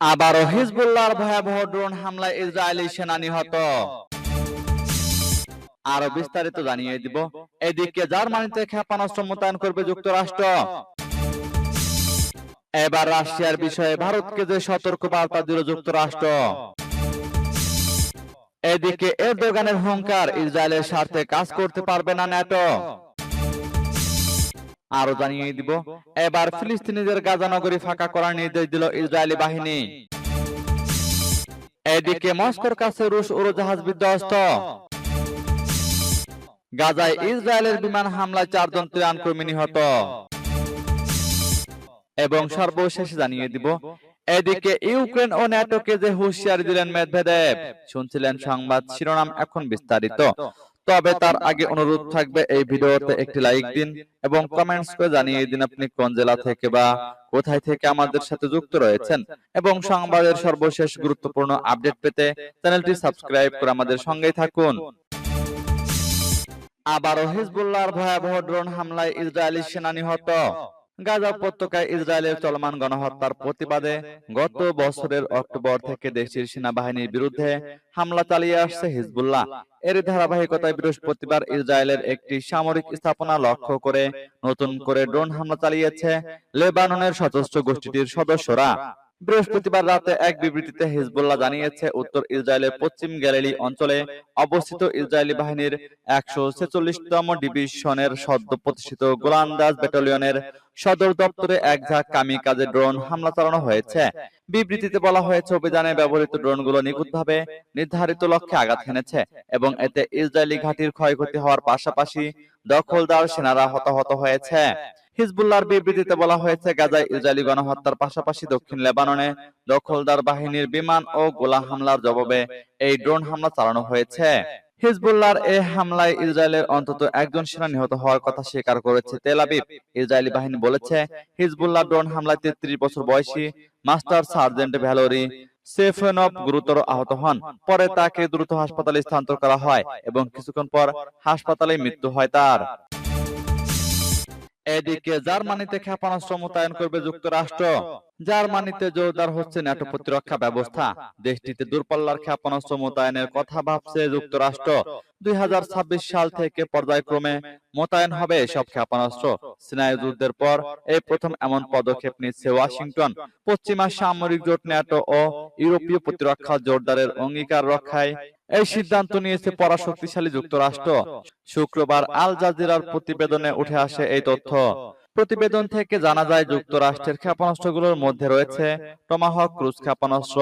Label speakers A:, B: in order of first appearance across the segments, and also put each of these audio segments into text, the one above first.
A: আবারও হিজবুল্লাহর ভয়াবহ ড্রোন হামলায় ইসরায়েলি সেনা নিহত। আরও বিস্তারিত জানিয়ে দিব। এদিকে জার্মানিতে ক্ষেপণাস্ত্র মোতায়েন করবে যুক্তরাষ্ট্র। এবার রাশিয়ার বিষয়ে ভারতকে যে সতর্ক বার্তা দিল যুক্তরাষ্ট্র। এদিকে এরদোগানের হুঙ্কার, ইসরায়েলের স্বার্থে কাজ করতে পারবে না ন্যাটো। আরও জানিয়ে দিব, এবার ফিলিস্তিনিদের গাজা নগরী ফাঁকা করার নির্দেশ দিল ইসরায়েলি বাহিনী। এদিকে মস্কোর কাছে রুশ উড়োজাহাজ বিধ্বস্ত গাজায় ইসরায়েলের বিমান হামলায় চারজন ত্রাণ কর্মী নিহত। এবং সর্বশেষ জানিয়ে দিব, এদিকে ইউক্রেন ও ন্যাটোকে যে হুঁশিয়ারি দিলেন মেদভেদেব, শুনছিলেন সংবাদ শিরোনাম এখন বিস্তারিত। তবে তার আগে অনুরোধ থাকবে এই ভিডিওতে একটি লাইক দিন এবং কমেন্টস করে জানিয়ে দিন আপনি কোন জেলা থেকে বা কোথায় থেকে আমাদের সাথে যুক্ত রয়েছেন এবং সংবাদের সর্বশেষ গুরুত্বপূর্ণ আপডেট পেতে চ্যানেলটি সাবস্ক্রাইব করে আমাদের সঙ্গেই থাকুন। আবারও হিজবুল্লাহর ভয়াবহ ড্রোন হামলায় ইসরায়েলি সেনা নিহত গাজা উপত্যকায় ইসরায়েলের চলমান গণহত্যার প্রতিবাদে গত বছরের অক্টোবর থেকে দেশটির সেনাবাহিনীর বিরুদ্ধে হামলা চালিয়ে আসছে হিজবুল্লাহ। এর ধারাবাহিকতায় বৃহস্পতিবার ইসরায়েলের একটি সামরিক স্থাপনা লক্ষ্য করে নতুন করে ড্রোন হামলা চালিয়েছে লেবাননের সশস্ত্র গোষ্ঠীটির সদস্যরা। বৃহস্পতিবার রাতে এক বিবৃতিতে হিজবুল্লাহ জানিয়েছে উত্তর ইসরায়েলের পশ্চিম গ্যালিলি অঞ্চলে অবস্থিত ইসরায়েলি বাহিনীর একশো ছেচল্লিশতম ডিভিশনের সদ্য প্রতিষ্ঠিত গোলান্দাজ ব্যাটালিয়নের সদর দপ্তরে এক ঝাঁক কামিকাজে ড্রোন হামলা চালানো হয়েছে। বিবৃতিতে বলা হয়েছে অভিযানে ব্যবহৃত ড্রোনগুলো নিখুঁতভাবে নির্ধারিত লক্ষ্যে আঘাত হেনেছে এবং এতে ইসরায়েলি ঘাঁটির ক্ষয়ক্ষতি হওয়ার পাশাপাশি দখলদার সেনারা হতাহত হয়েছে। হিজবুল্লাহর বিবৃতিতে বলা হয়েছে, গাজায় ইসরায়েলি গণহত্যার পাশাপাশি দক্ষিণ লেবাননে দখলদার বাহিনীর বিমান ও গোলা হামলার জবাবে এই ড্রোন হামলা চালানো হয়েছে। হিজবুল্লাহর এই হামলায় ইসরায়েলের অন্তত একজন সেনা নিহত হওয়ার কথা স্বীকার করেছে তেল আবিব। ইসরায়েলি বাহিনী বলেছে, হিজবুল্লাহ ড্রোন হামলায় তেত্রিশ বছর বয়সী মাস্টার সার্জেন্ট ভ্যালোরি সেফেনভ গুরুতর আহত হন। পরে তাকে দ্রুত হাসপাতালে স্থানান্তর করা হয় এবং কিছুক্ষণ পর হাসপাতালে মৃত্যু হয় তার। এদিকে জার্মানিতে ক্ষেপণাস্ত্র মোতায়েন করবে যুক্তরাষ্ট্র। জার্মানিতে জোরদার হচ্ছে ন্যাটো প্রতিরক্ষা ব্যবস্থা। দেশটিতে দূরপাল্লার ক্ষেপণাস্ত্র মোতায়েনের কথা ভাবছে যুক্তরাষ্ট্র। দুই সাল থেকে পর্যায়ক্রমে মোতায়েন হবে এসব ক্ষেপণাস্ত্র। সিনাই যুদ্ধের পর এই প্রথম এমন পদক্ষেপ নিচ্ছে ওয়াশিংটন। পশ্চিমা সামরিক জোট, ন্যাটো ও ইউরোপীয় প্রতিরক্ষা জোরদারের অঙ্গীকার রক্ষায় এই সিদ্ধান্ত নিয়েছে পরাশক্তিশালী যুক্তরাষ্ট্র। শুক্রবার আল জাজিরার প্রতিবেদনে উঠে আসে এই তথ্য। প্রতিবেদন থেকে জানা যায় যুক্তরাষ্ট্রের ক্ষেপণাস্ত্রগুলোর মধ্যে রয়েছে টমাহক, ক্রুজ ক্ষেপণাস্ত্র,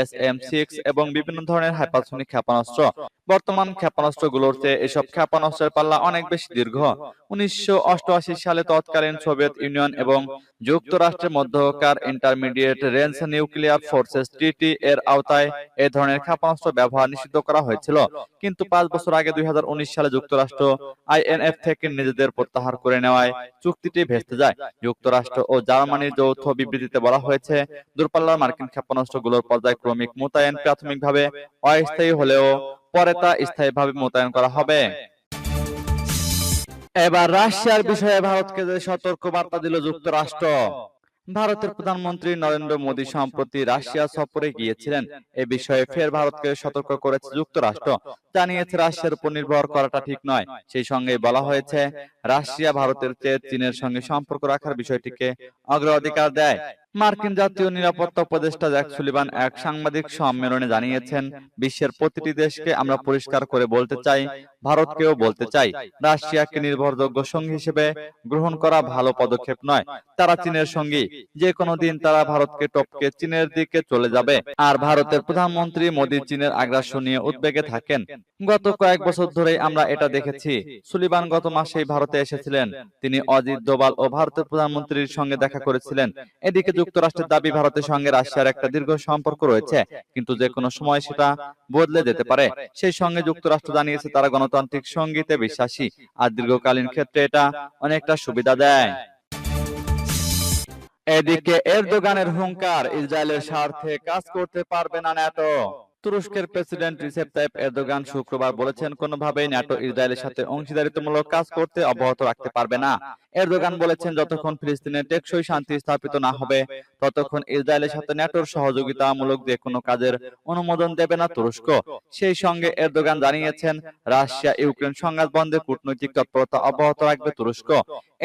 A: এস এম সিক্স এবং বিভিন্ন ধরনের হাইপারসনিক ক্ষেপণাস্ত্র। বর্তমান ক্ষেপণাস্ত্রগুলোর চেয়ে এসব ক্ষেপণাস্ত্রের পাল্লা অনেক বেশি দীর্ঘ। উনিশশো সালে তৎকালীন সোভিয়েত ইউনিয়ন এবং যুক্তরাষ্ট্রের মধ্যকার ইন্টারমিডিয়েট রেঞ্জ নিউক্লিয়ার ফোর্সেস টিটি এর আওতায় এ ধরনের ক্ষেপণাস্ত্র ব্যবহার নিষিদ্ধ করা হয়েছিল। কিন্তু পাঁচ বছর আগে দুই হাজার উনিশ সালে যুক্তরাষ্ট্র আইএনএফ থেকে নিজেদের প্রত্যাহার করে নেওয়ায় চুক্তিটি ভেস্তে যায়। যুক্তরাষ্ট্র ও জার্মানির যৌথ বিবৃতিতে বলা হয়েছে, দূরপাল্লার মার্কিন ক্ষেপণাস্ত্রগুলোর পর্যায়ক্রমিক মোতায়েন প্রাথমিকভাবে অস্থায়ী হলেও পরে তা স্থায়ীভাবে মোতায়েন করা হবে। এবার রাশিয়ার বিষয়ে ভারতকে যে সতর্ক বার্তা দিল যুক্তরাষ্ট্র। ভারতের প্রধানমন্ত্রী নরেন্দ্র মোদী সম্প্রতি রাশিয়া সফরে গিয়েছিলেন। এ বিষয়ে ফের ভারতকে সতর্ক করেছে যুক্তরাষ্ট্র। জানিয়েছে, রাশিয়ার উপর নির্ভর করাটা ঠিক নয়। সেই সঙ্গে বলা হয়েছে রাশিয়া ভারতের চেয়ে চীনের সঙ্গে সম্পর্ক রাখার বিষয়টিকে অগ্রাধিকার দেয়। মার্কিন জাতীয় নিরাপত্তা উপদেষ্টা জ্যাক সুলিভান এক সাংবাদিক সম্মেলনে জানিয়েছেন, বিশ্বের প্রতিটি দেশকে আমরা পরিষ্কার করে বলতে চাই, ভারতকেও বলতে চাই। রাশিয়াকে নির্ভরযোগ্য সঙ্গী হিসেবে গ্রহণ করা ভালো পদক্ষেপ নয়। তারা চীনের সঙ্গী। যে কোনো দিন তারা ভারতকে টপকে চীনের দিকে চলে যাবে। আর ভারতের প্রধানমন্ত্রী মোদী চীনের আগ্রাসন নিয়ে উদ্বেগে থাকেন। গত কয়েক বছর ধরেই আমরা এটা দেখেছি। সুলিবান গত মাসেই ভারতে এসেছিলেন। তিনি অজিত দোবাল ও ভারতের প্রধানমন্ত্রীর সঙ্গে দেখা করেছিলেন। এদিকে যুক্তরাষ্ট্রের দাবি ভারতের সঙ্গে রাশিয়ার একটা দীর্ঘ সম্পর্ক রয়েছে। কিন্তু যে কোনো সময় সেটা বদলে যেতে পারে। সেই সঙ্গে যুক্তরাষ্ট্র জানিয়েছে তারা গণতান্ত্রিক সঙ্গীতে বিশ্বাসী। আর দীর্ঘকালীন ক্ষেত্রে এটা অনেকটা সুবিধা দেয়। এদিকে এরদোগানের হুঙ্কার ইসরায়েলের স্বার্থে কাজ করতে পারবে না ন্যাটো। তুরস্কের প্রেসিডেন্ট রিসেপ তাইপ এরদোগান শুক্রবার বলেছেন কোনোভাবেই ন্যাটো ইসরায়েলের সাথে অংশীদারিত্বমূলক কাজ করতে অব্যাহত রাখতে পারবে না। এরদোগান বলেছেন যতক্ষণ ফিলিস্তিনে টেকসই শান্তি স্থাপিত না হবে ততক্ষণ ইসরায়েলের সাথে ন্যাটোর সহযোগিতামূলক যে কোনো কাজের অনুমোদন দেবে না তুরস্ক। সেই সঙ্গে এরদোগান জানিয়েছেন, রাশিয়া ইউক্রেন সংঘাত বন্ধে কূটনৈতিক তৎপরতা অব্যাহত রাখবে তুরস্ক।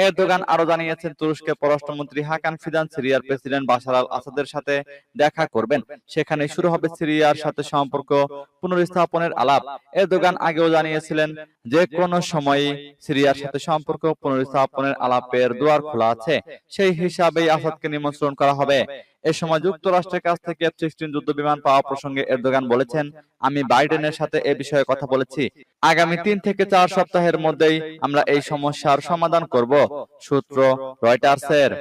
A: এরদোগান আরও জানিয়েছেন, তুরস্কের পররাষ্ট্রমন্ত্রী হাকান ফিদান সিরিয়ার প্রেসিডেন্ট বাশার আল আসাদের সাথে দেখা করবেন। সেখানে শুরু হবে সিরিয়ার সাথে সম্পর্ক পুনরস্থাপনের আলাপ। এরদোগান আগেও জানিয়েছিলেন, যে কোনো সময়ই সিরিয়ার সাথে সম্পর্ক পুনরস্থাপনের আলাপের দুয়ার খোলা আছে। সেই হিসাবেই আসাদকে নিমন্ত্রণ করা হবে। এ সময় যুক্তরাষ্ট্রের কাছ থেকে এফ সিক্সটিন যুদ্ধ বিমান পাওয়া প্রসঙ্গে এরদোগান বলেছেন, আমি বাইডেনের সাথে এ বিষয়ে কথা বলেছি। আগামী তিন থেকে চার সপ্তাহের মধ্যেই আমরা এই সমস্যার সমাধান করব, সূত্র রয়টার্সের।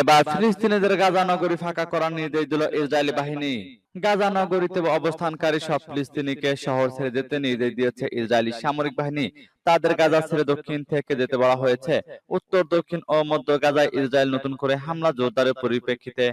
A: এবার ফিলিস্তিনিদের গাজা নগরী ফাঁকা করার নির্দেশ দিল ইসরায়েলি বাহিনী। গাজা নগরীতে অবস্থানকারী সব ফিলিস্তিনিকে শহর ছেড়ে যেতে নির্দেশ দিয়েছে ইসরায়েলি সামরিক বাহিনী। তাদের গাজা ছেড়ে দক্ষিণ থেকে যেতে বলা হয়েছে। উত্তর দক্ষিণ ও মধ্য গাজায় ইসরায়েল নতুন করে হামলা জোরদারের পরিপ্রেক্ষিতে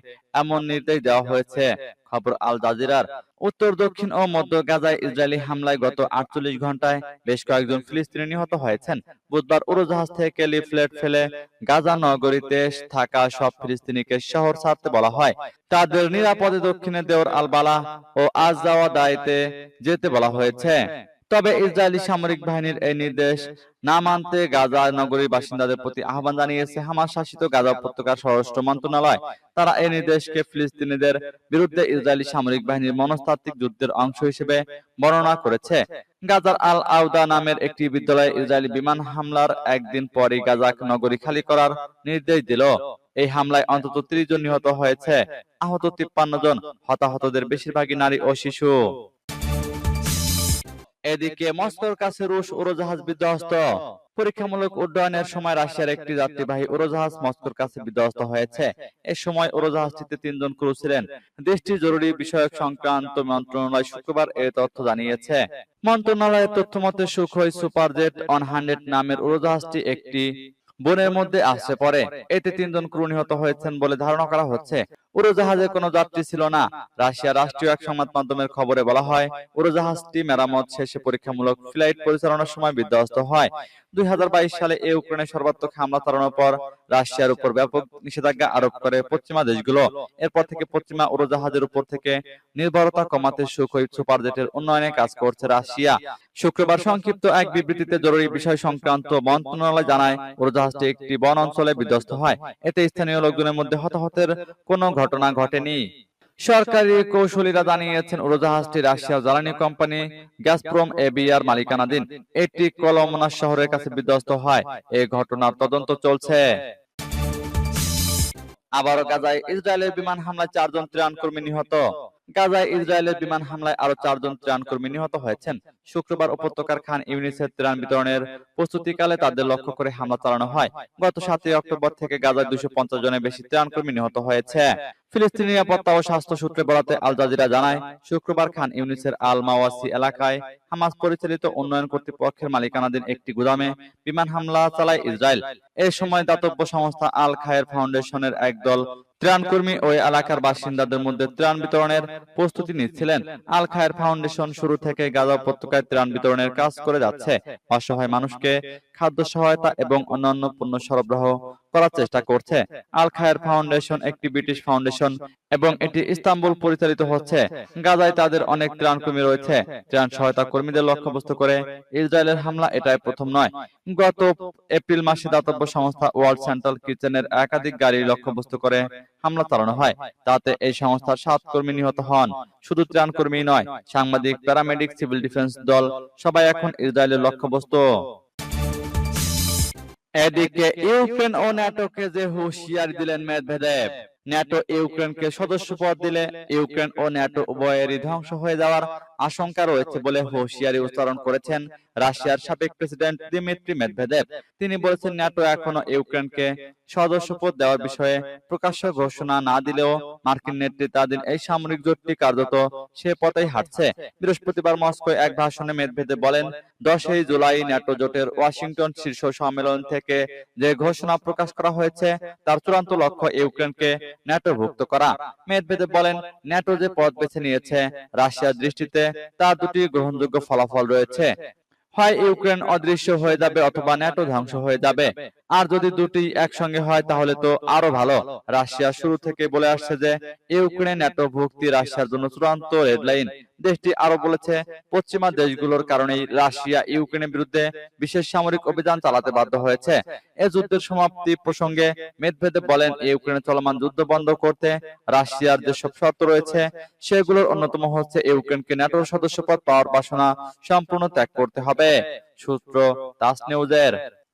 A: এমন নির্দেশ দেওয়া হয়েছে। খবর আল জাজিরার। উত্তর দক্ষিণ ও মধ্য গাজায় ইসরায়েলি হামলায় গত আটচল্লিশ ঘন্টায় বেশ কয়েকজন ফিলিস্তিনি নিহত হয়েছেন। বুধবার উড়োজাহাজ থেকে লিফলেট ফেলে গাজা নগরীতে থাকা সব ফিলিস্তিনিকে শহর ছাড়তে বলা হয়। তাদের নিরাপদে দক্ষিণে দেওর আলবালা ও আজ যাওয়া দায়িত্বে যেতে বলা হয়েছে তবে ইসরায়েলি সামরিক বাহিনীর এই নির্দেশ না মানতে গাজা নগরীর বাসিন্দাদের প্রতি আহ্বান জানিয়েছে। হামাস শাসিত গাজা উপত্যকার স্বরাষ্ট্র মন্ত্রণালয়। তারা এই নির্দেশকে ফিলিস্তিনিদের বিরুদ্ধে ইসরায়েলি সামরিক বাহিনীর মনস্তাত্ত্বিক যুদ্ধের অংশ হিসেবে বর্ণনা করেছে। গাজার আল আউদা নামের একটি বিদ্যালয়ে ইসরায়েলি বিমান হামলার একদিন পরই গাজা নগরী খালি করার নির্দেশ দিল। এই হামলায় অন্তত ত্রিশ জন নিহত হয়েছে। আহত তিপ্পান্ন জন হতাহতদের বেশিরভাগই নারী ও শিশু। এদিকে মস্কোর কাছে রুশ উড়োজাহাজ বিধ্বস্ত। পরীক্ষামূলক উড্ডয়নের সময় রাশিয়ার একটি যাত্রীবাহী উড়োজাহাজ মস্কোর কাছে বিধ্বস্ত হয়েছে। এ সময় উড়োজাহাজটিতে তিনজন ক্রু ছিলেন। দেশটির জরুরি বিষয়ক সংক্রান্ত মন্ত্রণালয় শুক্রবার এ তথ্য জানিয়েছে। মন্ত্রণালয়ের তথ্য মতে সুখোই সুপারজেট অন হান্ড্রেড নামের উড়োজাহাজটি একটি বনের মধ্যে আসছে পরে। এতে তিনজন ক্রু নিহত হয়েছেন বলে ধারণা করা হচ্ছে। উড়োজাহাজে কোনো যাত্রী ছিল না। রাশিয়া রাষ্ট্রীয় এক সংবাদ মাধ্যমের খবরে বলা হয় উড়োজাহাজটি মেরামত শেষে পরীক্ষামূলক ফ্লাইট পরিচালনার সময় বিধ্বস্ত হয়। দুই সালে এ ইউক্রেনের সর্বাত্মক হামলা চালানোর পর রাশিয়ার উপর ব্যাপক নিষেধাজ্ঞা আরোপ করে পশ্চিমা দেশগুলো। এরপর থেকে পশ্চিমা উড়োজাহাজের উপর থেকে নির্ভরতা কমাতে সুখোই সুপারজেটের উন্নয়নে কাজ করছে রাশিয়া। শুক্রবার সংক্ষিপ্ত এক বিবৃতিতে জরুরি বিষয় সংক্রান্ত মন্ত্রণালয় জানায় উড়োজাহাজটি একটি বন অঞ্চলে বিধ্বস্ত হয় এতে স্থানীয় লোকজনের মধ্যে হতাহতের কোনো ঘটনা ঘটেনি। সরকারি কৌশলীরা জানিয়েছেন, উড়োজাহাজটি রাশিয়া জ্বালানি কোম্পানি গ্যাসপ্রোম এবিআর মালিকানাধীন। এটি কলমনা শহরের কাছে বিধ্বস্ত হয়। এই ঘটনার তদন্ত চলছে। আবারও গাজায় ইসরায়েলের বিমান হামলায় চারজন ত্রাণ কর্মী নিহত। গাজায় ইসরায়েলের বিমান হামলায় আরও চারজন ত্রাণ কর্মী নিহত হয়েছেন। শুক্রবার উপত্যকার খান ইউনিসের ত্রাণ বিতরণের প্রস্তুতিকালে তাদের লক্ষ্য করে হামলা চালানো হয়। গত সাতই অক্টোবর থেকে গাজায় দুশো পঞ্চাশ জনের বেশি ত্রাণ কর্মী নিহত হয়েছে। ফিলিস্তিনি নিরাপত্তা ও স্বাস্থ্য সূত্রে বরাতে আল জাজিরা জানায় শুক্রবার খান ইউনিসের আল মাওয়াসি এলাকায় হামাস পরিচালিত উন্নয়ন কর্তৃপক্ষের মালিকানাধীন একটি গুদামে বিমান হামলা চালায় ইসরায়েল। এই সময় দাতব্য সংস্থা আল খায়ের ফাউন্ডেশনের একদল ত্রাণকর্মী ওই এলাকার বাসিন্দাদের মধ্যে ত্রাণ বিতরণের প্রস্তুতি নিচ্ছিলেন। আল খায়ের ফাউন্ডেশন শুরু থেকে গাজা উপত্যকায় ত্রাণ বিতরণের কাজ করে যাচ্ছে। অসহায় মানুষকে খাদ্য সহায়তা এবং অন্যান্য পণ্য সরবরাহ করার চেষ্টা করছে। আল খায়ের ফাউন্ডেশন একটি ব্রিটিশ ফাউন্ডেশন এবং এটি ইস্তাম্বুল পরিচালিত হচ্ছে। গাজায় তাদের অনেক ত্রাণকর্মী রয়েছে। ত্রাণ সহায়তা কর্মীদের লক্ষ্যবস্তু করে ইসরায়েলের হামলা এটাই প্রথম নয়। গত এপ্রিল মাসে দাতব্য সংস্থা ওয়ার্ল্ড সেন্ট্রাল কিচেনের একাধিক গাড়ি লক্ষ্যবস্তু করে হামলা চালানো হয়। তাতে এই সংস্থার সাত কর্মী নিহত হন শুধু ত্রাণ কর্মী নয় সাংবাদিক প্যারামেডিক সিভিল ডিফেন্স দল সবাই এখন ইসরায়েলের লক্ষ্যবস্তু এদিকে ইউক্রেন ও ন্যাটোকে যে হুঁশিয়ার দিলেন মেদভেদেব ন্যাটো ইউক্রেনকে সদস্য পদ দিলে ইউক্রেন ও ন্যাটো উভয়েরই ধ্বংস হয়ে যাওয়ার আশঙ্কা রয়েছে বলে হুঁশিয়ারি উচ্চারণ করেছেন রাশিয়ার সাবেক প্রেসিডেন্ট দিমিত্রি মেদভেদেব তিনি বলেছেন ন্যাটো এখনও ইউক্রেনকে সদস্যপদ দেওয়ার বিষয়ে প্রকাশ্য ঘোষণা না দিলেও মার্কিন নেতৃত্বাধীন এই সামরিক জোটটি কার্যত সে পথেই হাঁটছে। বৃহস্পতিবার মস্কোয় এক ভাষণে মেদভেদেব বলেন দশই জুলাই ন্যাটো জোটের ওয়াশিংটন শীর্ষ সম্মেলন থেকে যে ঘোষণা প্রকাশ করা হয়েছে তার চূড়ান্ত লক্ষ্য ইউক্রেনকে ন্যাটোভুক্ত করা মেদভেদেব বলেন ন্যাটো যে পথ বেছে নিয়েছে রাশিয়ার দৃষ্টিতে তার দুটি গ্রহণযোগ্য ফলাফল রয়েছে। হয় ইউক্রেন অদৃশ্য হয়ে যাবে অথবা ন্যাটো ধ্বংস হয়ে যাবে। আর যদি দুটি একসঙ্গে হয়, তাহলে তো আরও ভালো। রাশিয়া শুরু থেকে বলে আসছে যে, ইউক্রেন ন্যাটো ভুক্তি রাশিয়ার জন্য চূড়ান্ত রেডলাইন দেশটি আরও বলেছে পশ্চিমা দেশগুলোর কারণেই রাশিয়া ইউক্রেনের বিরুদ্ধে বিশেষ সামরিক অভিযান চালাতে বাধ্য হয়েছে। এ যুদ্ধের সমাপ্তি প্রসঙ্গে মেদভেদেব বলেন ইউক্রেনের চলমান যুদ্ধ বন্ধ করতে রাশিয়ার যেসব শর্ত রয়েছে সেগুলোর অন্যতম হচ্ছে ইউক্রেনকে ন্যাটোর সদস্যপদ পাওয়ার বাসনা সম্পূর্ণ ত্যাগ করতে হবে। সূত্র তাস নিউজের